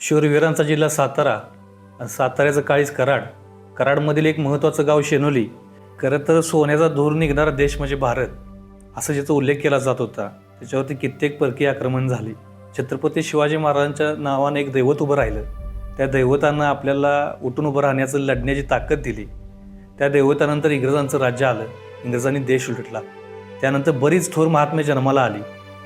शूरवीरांचा जिल्हा सातारा आणि साताऱ्याचं काळीज कराड. कराडमधील एक महत्त्वाचं गाव शेनोली. खरं तर सोन्याचा धूर निघणारा देश म्हणजे भारत असं ज्याचा उल्लेख केला जात होता. त्याच्यावरती कित्येक परकीय आक्रमण झाली. छत्रपती शिवाजी महाराजांच्या नावाने एक दैवत उभं राहिलं. त्या दैवतानं आपल्याला उठून उभं राहण्याचं लढण्याची ताकद दिली. त्या दैवतानंतर इंग्रजांचं राज्य आलं. इंग्रजांनी देश उलटला. त्यानंतर बरीच थोर महात्मे जन्माला आली.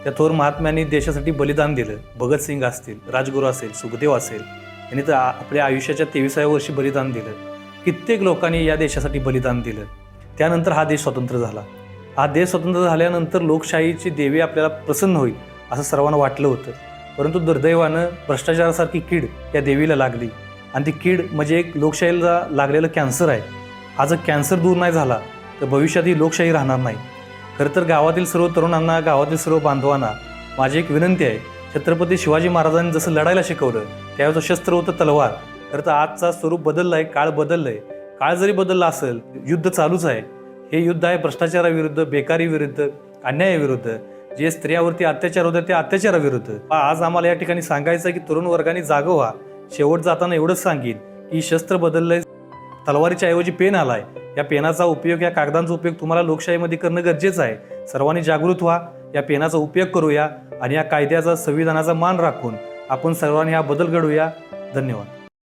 त्या थोर महात्म्यांनी देशासाठी बलिदान दिलं. भगतसिंग असतील राजगुरू असेल सुखदेव असेल यांनी तर आपल्या आयुष्याच्या तेविसाव्या वर्षी बलिदान दिलं. कित्येक लोकांनी या देशासाठी बलिदान दिलं. त्यानंतर हा देश स्वतंत्र झाला. हा देश स्वतंत्र झाल्यानंतर लोकशाहीची देवी आपल्याला प्रसन्न होईल असं सर्वांना वाटलं होतं. परंतु दुर्दैवानं भ्रष्टाचारासारखी कीड या देवीला लागली. आणि ती कीड म्हणजे एक लोकशाहीला लागलेलं कॅन्सर आहे. हा जर कॅन्सर दूर नाही झाला तर भविष्यात ही लोकशाही राहणार नाही. खरं तर गावातील सर्व तरुणांना गावातील सर्व बांधवांना माझी एक विनंती आहे. छत्रपती शिवाजी महाराजांनी जसं लढायला शिकवलं त्यावेळेचं शस्त्र होतं तलवार. खरं तर आजचा स्वरूप बदललं आहे काळ बदललं आहे काळ जरी बदलला असेल युद्ध चालूच आहे. हे युद्ध आहे भ्रष्टाचाराविरुद्ध बेकारीविरुद्ध अन्यायाविरुद्ध. जे स्त्रियावरती अत्याचार होते त्या अत्याचाराविरुद्ध. आज आम्हाला या ठिकाणी सांगायचं आहे की तरुण वर्गाने जागं व्हा शेवट जाताना एवढंच सांगेन की शस्त्र बदललंय. तलवारीच्या ऐवजी पेन आलाय. या पेनाचा उपयोग या कागदांचा उपयोग तुम्हाला लोकशाहीमध्ये करणं गरजेचं आहे. सर्वांनी जागृत व्हा या पेनाचा उपयोग करूया आणि या कायद्याचा संविधानाचा मान राखून आपण सर्वांनी हा बदल घडवूया. धन्यवाद.